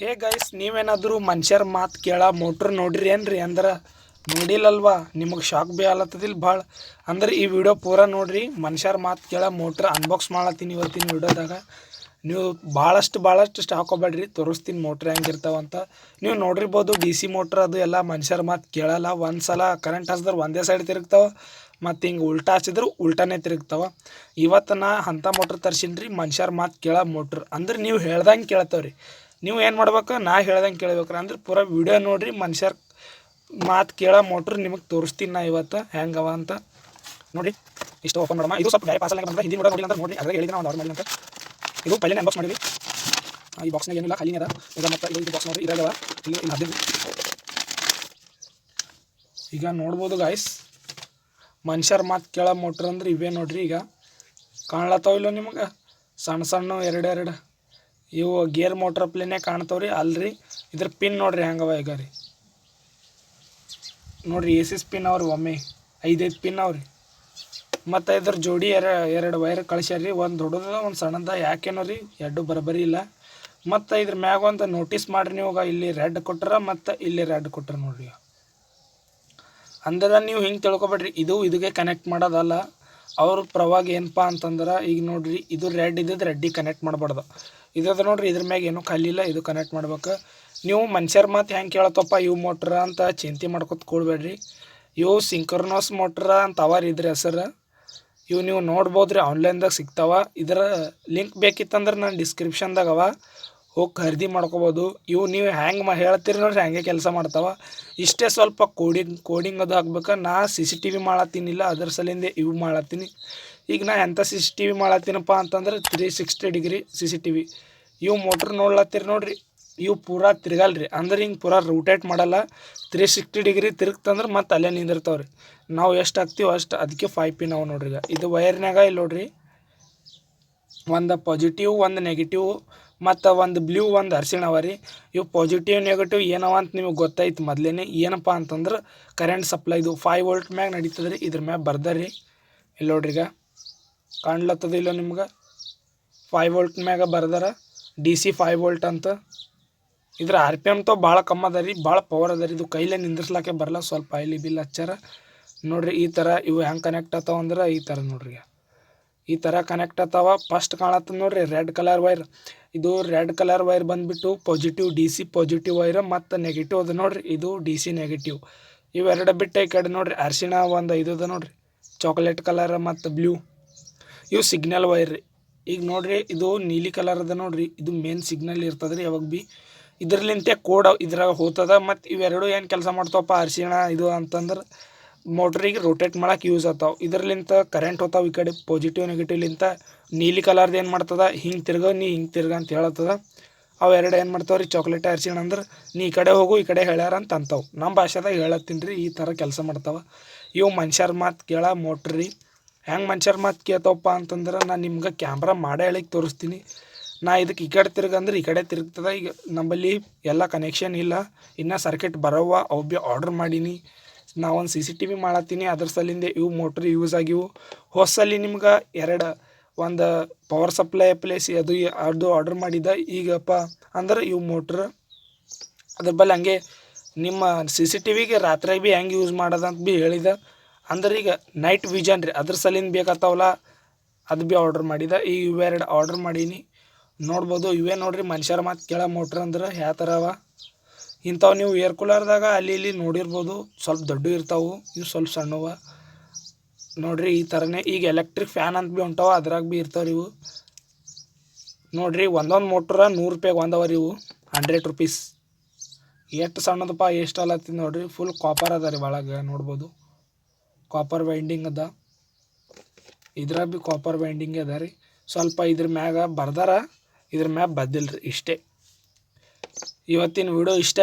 Hey guys ನೀವೇನಾದರೂ ಮನುಷ್ಯರ ಮಾತು ಕೇಳ ಮೋಟ್ರ್ ನೋಡ್ರಿ ಏನ್ರಿ ಅಂದ್ರೆ ನೋಡಿಲ್ಲಲ್ವಾ? ನಿಮಗೆ ಶಾಕ್ ಭೀ ಆಲತ್ತದಿಲ್ಲ ಭಾಳ. ಅಂದ್ರೆ ಈ ವಿಡಿಯೋ ಪೂರ ನೋಡ್ರಿ, ಮನುಷ್ಯರ ಮಾತು ಕೇಳ ಮೋಟ್ರ್ ಅನ್ಬಾಕ್ಸ್ ಮಾಡತ್ತೀನಿ ಇವತ್ತಿನ ವಿಡಿಯೋದಾಗ ನೀವು ಭಾಳಷ್ಟು ಭಾಳಷ್ಟು ಸ್ಟಾಕ್ ಹೋಗ್ಬೇಡ್ರಿ ತೋರಿಸ್ತೀನಿ ಮೋಟ್ರ್ ಹೆಂಗಿರ್ತಾವಂತ ನೀವು ನೋಡಿರ್ಬೋದು ಡಿ ಸಿ ಮೋಟ್ರ್ ಅದು ಎಲ್ಲ ಮನುಷ್ಯರ ಮಾತು ಕೇಳಲ್ಲ ಒಂದು ಸಲ ಕರೆಂಟ್ ಹಚ್ಚಿದ್ರೆ ಒಂದೇ ಸೈಡ್ ತಿರುಗ್ತಾವೆ, ಮತ್ತು ಹಿಂಗೆ ಉಲ್ಟಾ ಹಚ್ಚಿದ್ರೆ ಉಲ್ಟಾನೇ ತಿರುಗ್ತಾವೆ. ಇವತ್ತು ನಾ ಅಂಥ ಮೋಟ್ರ್ ತರ್ಸೀನಿ ರೀ ಮನುಷ್ಯರ ಮಾತು ಕೇಳೋ ಮೋಟ್ರ್ ಅಂದ್ರೆ ನೀವು ಹೇಳ್ದಂಗೆ ಕೇಳ್ತಾವ್ರಿ. ನೀವು ಏನು ಮಾಡ್ಬೇಕು? ನಾ ಹೇಳ್ದಂಗೆ ಕೇಳ್ಬೇಕ್ರ. ಅಂದ್ರೆ ಪೂರ ವಿಡಿಯೋ ನೋಡಿರಿ, ಮನುಷ್ಯರ್ ಮಾತು ಕೇಳೋ ಮೋಟ್ರ್ ನಿಮಗೆ ತೋರಿಸ್ತೀನಿ ನಾ ಇವತ್ತು. ಹೆಂಗವ ಅಂತ. ನೋಡಿ, ಇಷ್ಟು ಓಪನ್ ಮಾಡಮ್ಮ ಇದು ಸ್ವಲ್ಪ ಬೇರೆ ಪಾಸಲ್ ಬಂದ್ರೆ ಹಿಂದಿ ನೋಡೋ ನೋಡಿ ಅಂತ ನೋಡಿ ಅದ್ರಾಗ ಹೇಳಿದ್ರೆ ನಾವು ಆರ್ಡರ್ ಮಾಡಿ ಅಂತ. ಇದು ಪೈಲೆ ಅನ್ಬಾಕ್ಸ್ ಮಾಡಿದ್ವಿ. ಈ ಬಾಕ್ಸ್ನಾಗ ಏನಿಲ್ಲ ಖಾಲಿ ಅದ. ಈಗ ಮತ್ತೆ ಇದು ಬಾಕ್ಸ್ ನೋಡ್ರಿ, ಇದ್ರಾಗವ. ಇಲ್ಲಿ ಇಲ್ಲಿ ಹದಿನೈದು. ಈಗ ನೋಡ್ಬೋದು ಗಾಯ್ಸ್ ಮನುಷ್ಯರ ಮಾತು ಕೇಳೋ ಮೋಟ್ರ್ ಅಂದ್ರೆ ಇವೇ ನೋಡ್ರಿ ಈಗ. ಕಾಣ್ಲತ್ತಾವ ಇಲ್ಲ ನಿಮಗೆ? ಸಣ್ಣ ಸಣ್ಣ, ಎರಡೆರಡು. ಇವು ಗೇರ್ ಮೋಟ್ರ್ ಪ್ಲೇನೇ ಕಾಣ್ತಾವ್ರಿ. ಅಲ್ರಿ, ಇದ್ರ ಪಿನ್ ನೋಡ್ರಿ ಹೆಂಗವ ಈಗ ರೀ. ನೋಡ್ರಿ, ಎ ಸಿ ಪಿನ್ ಅವ್ರಿ ಒಮ್ಮೆ. ಐದೈದು ಪಿನ್ ಅವ್ರಿ. ಮತ್ತು ಇದ್ರ ಜೋಡಿ ಎರ, ಎರಡು ವೈರ್ ಕಳ್ಸ್ಯಾರ್ರಿ. ಒಂದು ದೊಡ್ಡದ, ಒಂದು ಸಣ್ಣದ. ಯಾಕೇನೋ ರೀ ಎರಡು ಬರಬರಿ ಇಲ್ಲ. ಮತ್ತು ಇದ್ರ ಮ್ಯಾಗ ಒಂದು ನೋಟಿಸ್ ಮಾಡ್ರಿ ನೀವು ಇಲ್ಲಿ ರೆಡ್ ಕೊಟ್ರ ಮತ್ತು ಇಲ್ಲಿ ರೆಡ್ ಕೊಟ್ರ ನೋಡ್ರಿ. ಅಂದ್ರೆ ನೀವು ಹಿಂಗೆ ತಿಳ್ಕೊಬೇಡ್ರಿ. ಇದು ಇದಕ್ಕೆ ಕನೆಕ್ಟ್ ಮಾಡೋದಲ್ಲ. ಅವ್ರ ಪ್ರವಾಗ ಏನಪ್ಪ ಅಂತಂದ್ರೆ, ಈಗ ನೋಡ್ರಿ, ಇದು ರೆಡ್ ಇದ್ದದ್ದು ರೆಡ್ಡಿಗೆ ಕನೆಕ್ಟ್ ಮಾಡಬಾರ್ದು. ಇದ್ದದ ನೋಡ್ರಿ, ಇದ್ರ ಮ್ಯಾಗ ಏನೂ ಖಾಲಿ ಇದು ಕನೆಕ್ಟ್ ಮಾಡ್ಬೇಕು. ನೀವು ಮನುಷ್ಯರ ಮಾತು ಹೆಂಗೆ ಕೇಳತ್ತಪ್ಪ, ಇವು ಮೋಟ್ರ ಅಂತ ಚಿಂತೆ ಮಾಡ್ಕೊತ ಕೊಡ್ಬೇಡ್ರಿ. ಇವು ಸಿಂಕರ್ನೋಸ್ ಮೋಟ್ರ ಅಂತ ಅವಾರ ಇದ್ರಿ ಹೆಸರು. ಇವು ನೀವು ನೋಡ್ಬೋದು ರೀ ಆನ್ಲೈನ್ದಾಗ ಸಿಗ್ತಾವ. ಇದರ ಲಿಂಕ್ ಬೇಕಿತ್ತಂದ್ರೆ ನಾನು ಡಿಸ್ಕ್ರಿಪ್ಷನ್ದಾಗ ಅವ. ಹೋಗಿ ಖರೀದಿ ಮಾಡ್ಕೋಬೋದು. ಇವು ನೀವು ಹ್ಯಾಂಗೆ ಮಾ, ಹೇಳ್ತೀರಿ ನೋಡ್ರಿ ಹ್ಯಾಂಗೆ ಕೆಲಸ ಮಾಡ್ತಾವೆ. ಇಷ್ಟೇ ಸ್ವಲ್ಪ ಕೋಡಿಂಗ್ ಕೋಡಿಂಗ್ ಅದು ಹಾಕ್ಬೇಕು ನಾ ಸಿ ಸಿ ಟಿ ವಿ ಮಾಡತ್ತೀನಿಲ್ಲ ಅದ್ರ ಸಲಿಂದ ಇವು ಮಾಡತ್ತೀನಿ. ಈಗ ನಾ ಎಂಥ ಸಿ ಸಿ ಟಿ ವಿ ಮಾಡತ್ತೀನಪ್ಪ ಅಂತಂದ್ರೆ three sixty degree C C T V ಇವು ಮೋಟ್ರ್ ನೋಡ್ಲತ್ತೀರಿ ನೋಡ್ರಿ, ಇವು ಪೂರಾ ತಿರ್ಗಲ್ರಿ. ಅಂದ್ರೆ ಹಿಂಗೆ ಪೂರಾ ರೂಟೇಟ್ ಮಾಡಲ್ಲ. ತ್ರೀ ಸಿಕ್ಸ್ಟಿ ಡಿಗ್ರಿ ತಿರುಗ್ತಂದ್ರೆ ಮತ್ತೆ ಅಲ್ಲೇ ನಿಂದಿರ್ತಾವೆ ರೀ ನಾವು ಎಷ್ಟು ಹಾಕ್ತೀವಿ ಅಷ್ಟು ಅದಕ್ಕೆ ಫೈವ್ ಪಿ ನಾವು ನೋಡ್ರಿ ಇದು ವೈರ್ನಾಗ ಇಲ್ಲಿ ನೋಡ್ರಿ, ಒಂದು ಪಾಸಿಟಿವ್ ಒಂದು ನೆಗೆಟಿವ್ ಮತ್ತು ಒಂದು ಬ್ಲೂ ಒಂದು ಅರ್ಶಿಣ ಅವ ರೀ. ಇವು ಪಾಸಿಟಿವ್ ನೆಗೆಟಿವ್ ಏನವ ಅಂತ ನಿಮಗೆ ಗೊತ್ತಾಯ್ತು ಮೊದಲೇ ಏನಪ್ಪ ಅಂತಂದ್ರೆ ಕರೆಂಟ್ ಸಪ್ಲೈ ಇದು ಫೈವ್ ವೋಲ್ಟ್ ಮ್ಯಾಗ ನಡೀತದೆ ರೀ. ಇದ್ರ ಮ್ಯಾಗ ಬರ್ದರಿ ಇಲ್ಲಿ ನೋಡ್ರಿ ಕಾಣ್ಲತ್ತದ ಇಲ್ಲ ನಿಮ್ಗೆ? ಫೈವ್ ವೋಲ್ಟ್ ಮ್ಯಾಗ ಬರ್ದಾರ. ಡಿ ಸಿ ಫೈವ್ ವೋಲ್ಟ್ ಅಂತ. ಇದ್ರ ಆರ್ ಪಿ ಎಂ ತೋ ಭಾಳ ಕಮ್ಮಿ ಅದ ರೀ. ಭಾಳ ಪವರ್ ಅದ ರೀ. ಇದು ಕೈಲೇ ನಿಂದ್ರಿಸ್ಲಾಕೆ ಬರಲ್ಲ ಸ್ವಲ್ಪ ಇಲ್ಲಿ ಬಿಲ್ ಹಚ್ಚಾರ. ನೋಡ್ರಿ ಈ ಥರ ಇವು ಹೆಂಗೆ ಕನೆಕ್ಟ್ ಆಗ್ತಾವಂದ್ರೆ ಈ ಥರ ನೋಡ್ರಿ ಈ ಥರ ಕನೆಕ್ಟ್ ಆತಾವ. ಫಸ್ಟ್ ಕಾಣತ್ತದ ನೋಡ್ರಿ ರೆಡ್ ಕಲರ್ ವೈರ್ ಇದು ರೆಡ್ ಕಲರ್ ವೈರ್ ಬಂದುಬಿಟ್ಟು positive D C positive wire ಮತ್ತು ನೆಗೆಟಿವ್ ಅದ ನೋಡ್ರಿ, ಇದು ಡಿ ಸಿ ನೆಗೆಟಿವ್ ಇವೆರಡು ಬಿಟ್ಟು ಈ ಕಡೆ ನೋಡ್ರಿ, ಅರಿಶಿಣ ಒಂದು ಇದು ಅದ ನೋಡ್ರಿ. ಚಾಕ್ಲೇಟ್ ಕಲರ್ ಮತ್ತು ಬ್ಲೂ ಇವು ಸಿಗ್ನಲ್ ವೈರ್ ರೀ ಈಗ ನೋಡ್ರಿ, ಇದು ನೀಲಿ ಕಲರ್ ಅದ ನೋಡ್ರಿ, ಇದು ಮೇನ್ ಸಿಗ್ನಲ್ ಇರ್ತದೆ ರೀ ಯಾವಾಗ ಭೀ ಇದ್ರಲಿಂತೆ ಕೋಡ್ ಇದ್ರಾಗ ಹೋಗ್ತದ ಮತ್ತು ಇವೆರಡು ಏನು ಕೆಲಸ ಮಾಡ್ತಾವಪ್ಪ, ಅರಿಶಿಣ ಇದು ಅಂತಂದ್ರೆ ಮೋಟ್ರಿಗೆ ರೊಟೇಟ್ ಮಾಡಕ್ಕೆ ಯೂಸ್ ಆಗ್ತಾವೆ. ಇದ್ರಲಿಂತ ಕರೆಂಟ್ ಹೋಗ್ತಾವೆ ಈ ಕಡೆ ಪಾಸಿಟಿವ್ ನೆಗೆಟಿವ್ಲಿಂತ ನೀಲಿ ಕಲರ್ದು ಏನು ಮಾಡ್ತದ? ಹಿಂಗೆ ತಿರ್ಗೋ, ನೀ ಹಿಂಗೆ ತಿರ್ಗ ಅಂತ ಹೇಳತ್ತದ. ಅವು ಎರಡು ಏನು ಮಾಡ್ತಾವೆ ರೀ ಚಾಕ್ಲೇಟ್ ಅರಿಶಿಣ ಅಂದ್ರೆ, ನೀ ಈ ಕಡೆ ಹೋಗು, ಈ ಕಡೆ ಹೇಳ್ಯಾರ ಅಂತ ಅಂತಾವೆ. ನಮ್ಮ ಭಾಷೆದಾಗ ಹೇಳತ್ತೀನಿ ರೀ ಈ ಥರ ಕೆಲಸ ಮಾಡ್ತಾವೆ. ಇವು ಮನುಷ್ಯರ ಮಾತು ಕೇಳ ಮೋಟ್ರ್. ಹೆಂಗೆ ಮನುಷ್ಯರ ಮಾತು ಕೇಳ್ತಾವಪ್ಪ ಅಂತಂದ್ರೆ ನಾನು ನಿಮ್ಗೆ ಕ್ಯಾಮ್ರಾ ಮಾಡೇ ಹೇಳಿಕ್ ತೋರಿಸ್ತೀನಿ. ನಾ ಇದಕ್ಕೆ ಈ ಕಡೆ ತಿರ್ಗಂದ್ರೆ ಈ ಕಡೆ ತಿರುಗ್ತದ. ಈಗ ನಂಬಲ್ಲಿ ಎಲ್ಲ ಕನೆಕ್ಷನ್ ಇಲ್ಲ. ಇನ್ನು ಸರ್ಕಿಟ್ ಬರೋವ ಅವು ಭೀ ಆರ್ಡ್ರ್ ಮಾಡೀನಿ. ನಾ ಒಂದು ಸಿ ಸಿ ಟಿ ವಿ ಮಾಡತ್ತೀನಿ, ಅದ್ರ ಸಲಿಂದ ಇವು ಮೋಟ್ರ್ ಯೂಸ್ ಆಗಿವು. ಹೊಸಲ್ಲಿ ನಿಮ್ಗೆ ಎರಡು, ಒಂದು ಪವರ್ ಸಪ್ಲೈ ಪ್ಲೇಸ್ ಅದು ಅದು ಆರ್ಡ್ರ್ ಮಾಡಿದ್ದ ಈಗಪ್ಪ ಅಂದ್ರೆ ಇವು ಮೋಟ್ರ್ ಅದ್ರ ಬಲ್ಲಿ ಹಂಗೆ ನಿಮ್ಮ ಸಿ ಸಿ ಟಿ ವಿಗೆ ರಾತ್ರಿ ಭೀ ಹೆಂಗೆ ಯೂಸ್ ಮಾಡೋದಂತ ಭೀ ಹೇಳಿದ. ಅಂದ್ರೆ ಈಗ ನೈಟ್ ವಿಜನ್ ರೀ, ಅದ್ರ ಸಲಿಂದ ಬೇಕಾಗ್ತಾವಲ್ಲ, ಅದು ಭೀ ಆರ್ಡ್ರ್ ಮಾಡಿದ. ಈ ಇವೆರಡು ಆರ್ಡ್ರ್ ಮಾಡೀನಿ. ನೋಡ್ಬೋದು, ಇವೇ ನೋಡ್ರಿ ಮನುಷ್ಯರ ಮಾತು ಕೇಳೋ ಮೋಟ್ರ್ ಅಂದ್ರೆ ಯಾವ ಥರ ಅವ. ಇಂಥವು ನೀವು ಏರ್ ಕೂಲರ್ದಾಗ ಅಲ್ಲಿ ಇಲ್ಲಿ ನೋಡಿರ್ಬೋದು ಸ್ವಲ್ಪ ದೊಡ್ಡ ಇರ್ತಾವು, ಇವು ಸ್ವಲ್ಪ ಸಣ್ಣವ. ನೋಡ್ರಿ ಈ ಥರನೇ ಈಗ ಎಲೆಕ್ಟ್ರಿಕ್ ಫ್ಯಾನ್ ಅಂತ ಭೀ ಹೊಂಟಾವ, ಅದ್ರಾಗ ಭೀ ಇರ್ತಾವ ಇವು. ನೋಡ್ರಿ ಒಂದೊಂದು ಮೋಟ್ರ ನೂರು ರೂಪಾಯಿಗೆ ಒಂದವ ರೀ ಇವು ಹಂಡ್ರೆಡ್ ರುಪೀಸ್ ಎಷ್ಟು ಸಣ್ಣದಪ್ಪ, ಎಷ್ಟು ಅಲತ್ತಿದ್ ನೋಡ್ರಿ ಫುಲ್ ಕಾಪರ್ ಅದ ರೀ ಒಳಗೆ, ನೋಡ್ಬೋದು. ಕಾಪರ್ ವೈಂಡಿಂಗ್ ಅದ. ಇದ್ರಾಗ ಭೀ ಕಾಪರ್ ವೈಂಡಿಂಗ್ ಅದ ರೀ. ಸ್ವಲ್ಪ ಇದ್ರ ಮ್ಯಾಗ ಬರ್ದಾರ, ಇದ್ರ ಮ್ಯಾಗ ಬದ್ದಿಲ್ಲ ರೀ ಇಷ್ಟೇ. ಇವತ್ತಿನ ವಿಡಿಯೋ ಇಷ್ಟ.